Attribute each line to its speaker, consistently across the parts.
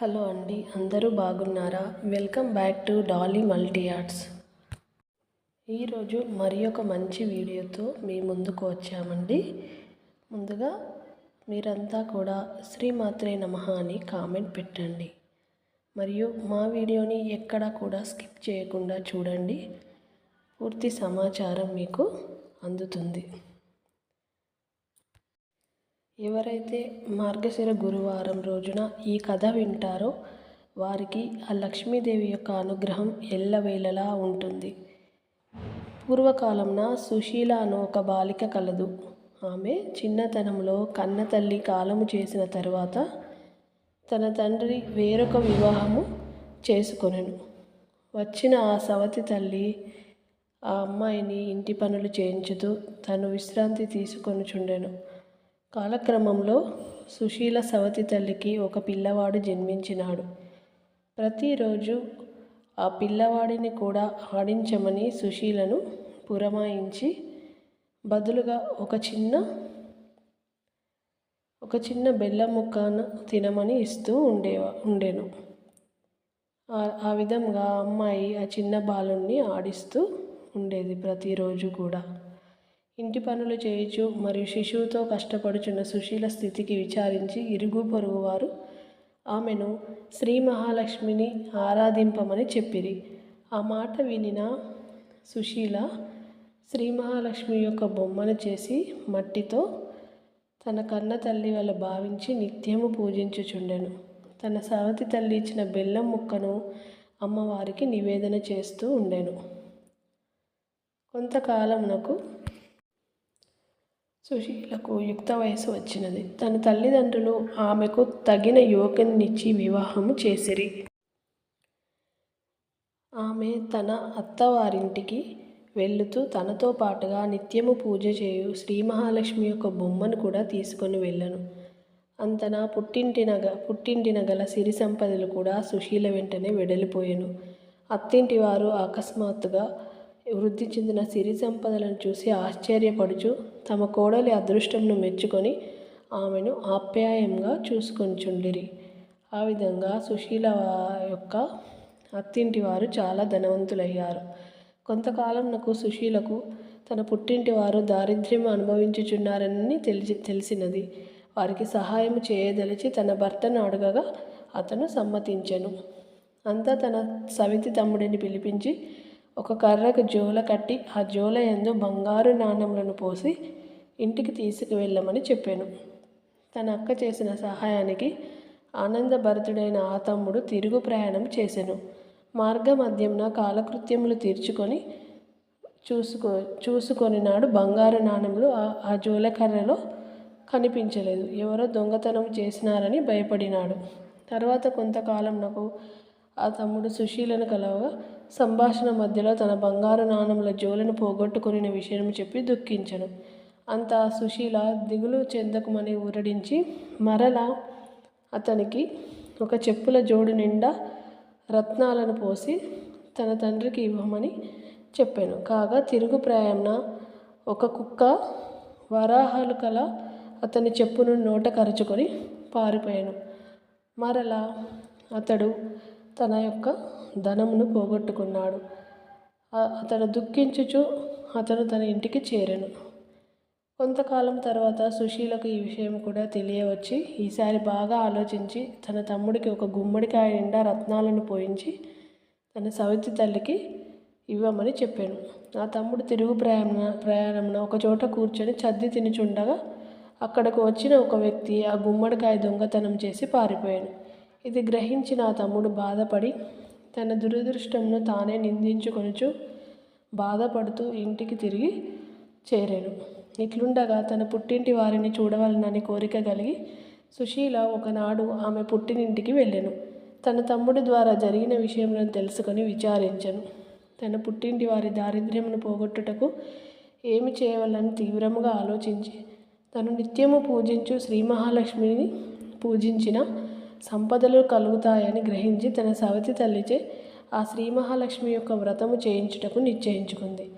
Speaker 1: Hello అండి అందరూ బాగున్నారా? Welcome back to Dolly multi arts. ఈరోజు మరి ఒక మంచి వీడియోతో మీ ముందుకు వచ్చామండి. ముందుగా మీరంతా కూడా శ్రీమాత్రే నమః అని కామెంట్ పెట్టండి. మరియు మా వీడియోని ఎక్కడ కూడా స్కిప్ చేయకుండా చూడండి. పూర్తి సమాచారం మీకు అందుతుంది. ఎవరైతే మార్గశిర గురువారం రోజున ఈ కథ వింటారో వారికి ఆ లక్ష్మీదేవి యొక్క అనుగ్రహం ఎల్లవేళలా ఉంటుంది. పూర్వకాలంన సుశీల అను ఒక బాలిక కలదు. ఆమె చిన్నతనంలో కన్న తల్లి కాలము చేసిన తర్వాత తన తండ్రి వేరొక వివాహము చేసుకొనెను. వచ్చిన ఆ సవతి తల్లి ఆ అమ్మాయిని ఇంటి పనులు చేయించుతూ తను విశ్రాంతి తీసుకొనుచుండెను. కాలక్రమంలో సుశీల సవతి తల్లికి ఒక పిల్లవాడు జన్మించినాడు. ప్రతిరోజు ఆ పిల్లవాడిని కూడా ఆడించమని సుశీలను పురమాయించి బదులుగా ఒక చిన్న ఒక చిన్న బెల్లం ముక్కను తినమని ఇస్తూ ఉండేవా ఉండేను. ఆ విధంగా అమ్మాయి ఆ చిన్న బాలుణ్ణి ఆడిస్తూ ఉండేది ప్రతిరోజు కూడా. ఇంటి పనులు చేయుచు మరియు శిశువుతో కష్టపడుచున్న సుశీల స్థితికి విచారించి ఇరుగు పొరుగు వారు ఆమెను శ్రీ మహాలక్ష్మిని ఆరాధింపమని చెప్పిరి. ఆ మాట వినిన సుశీల శ్రీ మహాలక్ష్మి యొక్క బొమ్మను చేసి మట్టితో తన కన్న తల్లి వల్ల భావించి నిత్యము పూజించుచుండెను. తన సవతి తల్లి ఇచ్చిన బెల్లం ముక్కను అమ్మవారికి నివేదన చేస్తూ ఉండెను. కొంతకాలమునకు సుశీలకు యుక్త వయసు వచ్చినది. తన తల్లిదండ్రులు ఆమెకు తగిన యువకునిచ్చి వివాహము చేసిరి. ఆమె తన అత్తవారింటికి వెళుతూ తనతో పాటుగా నిత్యము పూజ చేయు శ్రీ మహాలక్ష్మి యొక్క బొమ్మను కూడా తీసుకొని వెళ్ళను. అంతన పుట్టింటినగ పుట్టింటిన గల సిరి సంపదలు కూడా సుశీల వెంటనే వెడలిపోయెను. అత్తింటి వారు అకస్మాత్తుగా వృద్ధి చెందిన సిరి సంపదలను చూసి ఆశ్చర్యపడుచు తమ కోడలి అదృష్టంను మెచ్చుకొని ఆమెను ఆప్యాయంగా చూసుకొనిచుండిరి. ఆ విధంగా సుశీల యొక్క అత్తింటి వారు చాలా ధనవంతులయ్యారు. కొంతకాలం నాకు సుశీలకు తన పుట్టింటి వారు దారిద్ర్యం అనుభవించుచున్నారని తెలిసి తెలిసినది. వారికి సహాయం చేయదలిచి తన భర్తను అడగగా అతను సమ్మతించెను. అంతా తన సవితి తమ్ముడిని పిలిపించి ఒక కర్రకు జోల కట్టి ఆ జోల ఎందు బంగారు నాణెములను పోసి ఇంటికి తీసుకువెళ్ళమని చెప్పాను. తన అక్క చేసిన సహాయానికి ఆనందభరితుడైన ఆ తమ్ముడు తిరుగు ప్రయాణం చేశాను మార్గ మధ్యంన కాలకృత్యములు తీర్చుకొని చూసుకో చూసుకొని నాడు బంగారు నాణెములు ఆ జోలకర్రలో కనిపించలేదు. ఎవరో దొంగతనం చేసినారని భయపడినాడు. తర్వాత కొంతకాలం నాకు ఆ తమ్ముడు సుశీలను కలవగా సంభాషణ మధ్యలో తన బంగారు నాణముల జోలను పోగొట్టుకుని విషయం చెప్పి దుఃఖించను. అంత సుశీల దిగులు చెందకమని ఊరడించి మరలా అతనికి ఒక చెప్పుల జోడు నిండా రత్నాలను పోసి తన తండ్రికి ఇవ్వమని చెప్పాను. కాగా తిరుగు ప్రయాణ ఒక కుక్క వరాహాలు కల అతని చెప్పును నోట కరుచుకొని పారిపోయాను. మరలా అతడు తన యొక్క ధనమును పోగొట్టుకున్నాడు. అతను దుఃఖించుచు అతను తన ఇంటికి చేరెను. కొంతకాలం తర్వాత సుశీలకు ఈ విషయం కూడా తెలియవచ్చి ఈసారి బాగా ఆలోచించి తన తమ్ముడికి ఒక గుమ్మడికాయ నిండా రత్నాలను పోయించి తన సవితి తల్లికి ఇవ్వమని చెప్పాను. ఆ తమ్ముడు తిరుగు ప్రయాణ ప్రయాణమున ఒక చోట కూర్చొని చద్ది తినుచుండగా అక్కడకు వచ్చిన ఒక వ్యక్తి ఆ గుమ్మడికాయ దొంగతనం చేసి పారిపోయాను ఇది గ్రహించిన ఆ తమ్ముడు బాధపడి తన దురదృష్టంను తానే నిందించుకొనుచు బాధపడుతూ ఇంటికి తిరిగి చేరాను ఇట్లుండగా తన పుట్టింటి వారిని చూడవలనని కోరిక కలిగి సుశీల ఒకనాడు ఆమె పుట్టినింటికి వెళ్ళాను. తన తమ్ముడి ద్వారా జరిగిన విషయంలో తెలుసుకొని విచారించను. తన పుట్టింటి వారి దారిద్ర్యమును పోగొట్టుటకు ఏమి చేయవాలని తీవ్రముగా ఆలోచించి తను నిత్యము పూజించు శ్రీ మహాలక్ష్మిని పూజించిన సంపదలు కలుగుతాయని గ్రహించి తన సవతి తల్లిచే ఆ శ్రీ మహాలక్ష్మి యొక్క వ్రతము చేయించుటకు నిశ్చయించుకుంది.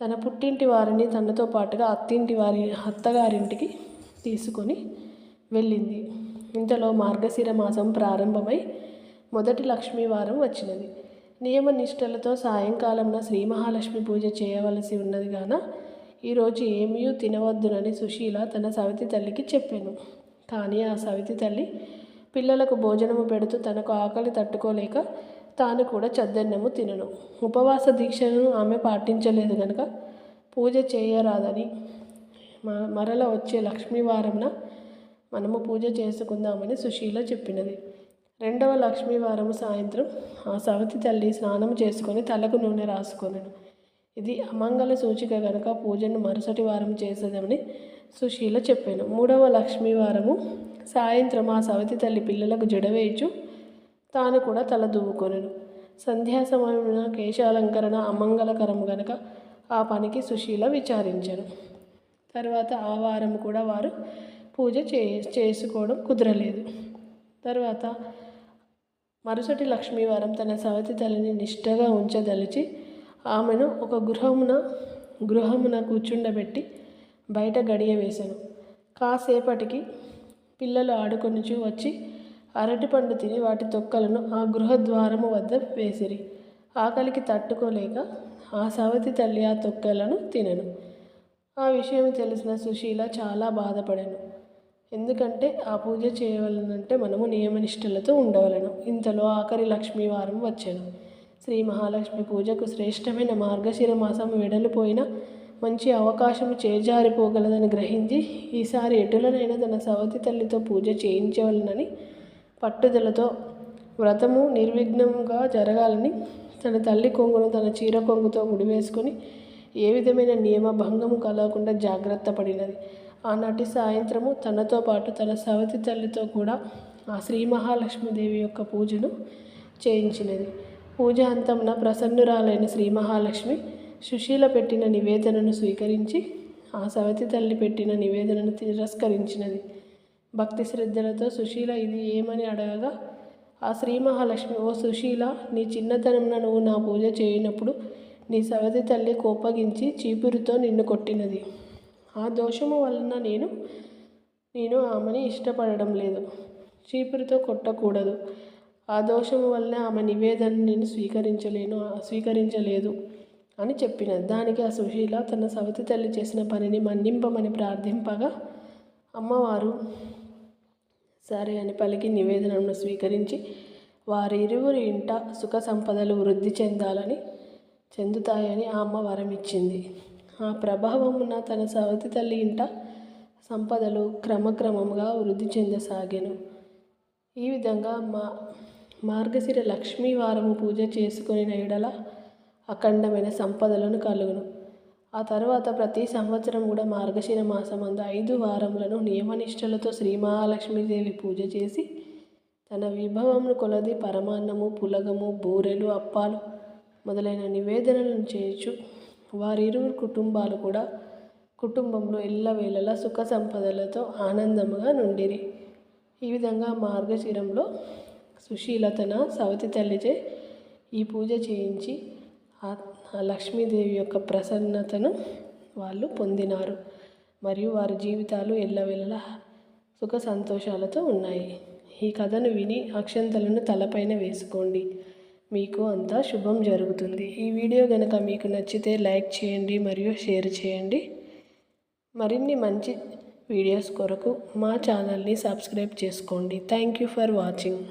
Speaker 1: తన పుట్టింటి వారిని తనతో పాటుగా అత్తింటి వారి అత్తగారింటికి తీసుకొని వెళ్ళింది. ఇంతలో మార్గశిర మాసం ప్రారంభమై మొదటి లక్ష్మీ వారం వచ్చినది. నియమ నిష్టలతో సాయంకాలంన శ్రీ మహాలక్ష్మి పూజ చేయవలసి ఉన్నది గాన ఈరోజు ఏమీ తినవద్దునని సుశీల తన సవితి తల్లికి చెప్పాను. కానీ ఆ సవితి తల్లి పిల్లలకు భోజనము పెడుతూ తనకు ఆకలి తట్టుకోలేక తాను కూడా చద్దన్నము తినను. ఉపవాస దీక్షను ఆమె పాటించలేదు కనుక పూజ చేయరాదని మరల వచ్చే లక్ష్మీ వారంన మనము పూజ చేసుకుందామని సుశీల చెప్పినది. రెండవ లక్ష్మీ వారము సాయంత్రం ఆ సవతి తల్లి స్నానం చేసుకొని తలకు నూనె రాసుకొనను. ఇది అమంగళ సూచిక కనుక పూజను మరుసటి వారం చేసేదని సుశీల చెప్పాను. మూడవ లక్ష్మీ వారము. సాయంత్రం ఆ సవతి తల్లి పిల్లలకు జడవేయచ్చు తాను కూడా తల దువ్వుకొనెను. సంధ్యా సమయమున కేశాలంకరణ అమంగళకరం గనక ఆ పనికి సుశీల విచారించను. తర్వాత ఆ వారం కూడా వారు పూజ చే చేసుకోవడం కుదరలేదు. తర్వాత మరుసటి లక్ష్మీవారం తన సవతి తల్లిని నిష్ఠగా ఉంచదలిచి ఆమెను ఒక గృహమున గృహమున కూర్చుండబెట్టి బయట గడియ వేశాను కాసేపటికి పిల్లలు ఆడుకొని వచ్చి అరటిపండు తిని వాటి తొక్కలను ఆ గృహద్వారము వద్ద వేసిరి. ఆకలికి తట్టుకోలేక ఆ సవతి తల్లి ఆ తొక్కలను తినను. ఆ విషయం తెలిసిన సుశీల చాలా బాధపడాను. ఎందుకంటే ఆ పూజ చేయవలనంటే మనము నియమనిష్టలతో ఉండవలను. ఇంతలో ఆఖరి లక్ష్మీవారం వచ్చాను. శ్రీ మహాలక్ష్మి పూజకు శ్రేష్టమైన మార్గశిర మాసం వెడలిపోయిన మంచి అవకాశం చేజారిపోగలదని గ్రహించి ఈసారి ఎటులనైనా తన సవతి తల్లితో పూజ చేయించవలనని పట్టుదలతో వ్రతము నిర్విఘ్నంగా జరగాలని తన తల్లి కొంగును తన చీర కొంగుతో ముడివేసుకొని ఏ విధమైన నియమ భంగము కలగకుండా జాగ్రత్త పడినది. ఆనాటి సాయంత్రము తనతో పాటు తన సవతి తల్లితో కూడా ఆ శ్రీ మహాలక్ష్మీదేవి యొక్క పూజను చేయించినది. పూజ అంతమున ప్రసన్నురాలైన శ్రీ మహాలక్ష్మి సుశీల పెట్టిన నివేదనను స్వీకరించి ఆ సవతి తల్లి పెట్టిన నివేదనను తిరస్కరించినది. భక్తి శ్రద్ధలతో సుశీల ఇది ఏమని అడగగా ఆ శ్రీ మహాలక్ష్మి ఓ సుశీల నీ చిన్నతనంలో నువ్వు నా పూజ చేయనప్పుడు నీ సవతి తల్లి కోపగించి చీపురుతో నిన్ను కొట్టినది. ఆ దోషము వలన నేను నేను ఆమెని ఇష్టపడడం లేదు. చీపురుతో కొట్టకూడదు. ఆ దోషము వలన ఆమె నివేదన నేను స్వీకరించలేను స్వీకరించలేదు. అని చెప్పినది. దానికి ఆ సుశీల తన సవతి తల్లి చేసిన పనిని మన్నింపమని ప్రార్థింపగా అమ్మవారు సరే అని పలికి నివేదనను స్వీకరించి వారిరువురి ఇంట సుఖ సంపదలు వృద్ధి చెందాలని చెందుతాయని ఆ అమ్మ వరం ఇచ్చింది ఆ ప్రభావమున తన సవతి తల్లి ఇంట సంపదలు క్రమక్రమంగా వృద్ధి చెందసాగాను. ఈ విధంగా మా మార్గశిర లక్ష్మీ వారము పూజ చేసుకుని ఎడల అఖండమైన సంపదలను కలుగును. ఆ తర్వాత ప్రతి సంవత్సరం కూడా మార్గశిర మాసమందు ఐదు వారములను నియమనిష్టలతో శ్రీ మహాలక్ష్మీదేవి పూజ చేసి తన విభవమును కొలది పరమాన్నము పులగము బూరెలు అప్పాలు మొదలైన నివేదనలను చేయొచ్చు వారిరువురు కుటుంబాలు కూడా కుటుంబంలో ఎల్లవేళలా సుఖ సంపదలతో ఆనందముగా నుండిరి. ఈ విధంగా మార్గశిరంలో సుశీలతన సవతి తల్లిచే ఈ పూజ చేయించి ఆ లక్ష్మీదేవి యొక్క ప్రసన్నతను వాళ్ళు పొందినారు. మరియు వారి జీవితాలు ఎల్లవెల్లలా సుఖ సంతోషాలతో ఉన్నాయి. ఈ కథను విని అక్షంతలను తలపైన వేసుకోండి. మీకు అంతా శుభం జరుగుతుంది. ఈ వీడియో కనుక మీకు నచ్చితే లైక్ చేయండి మరియు షేర్ చేయండి. మరిన్ని మంచి వీడియోస్ కొరకు మా ఛానల్ని సబ్స్క్రైబ్ చేసుకోండి. Thank you for watching.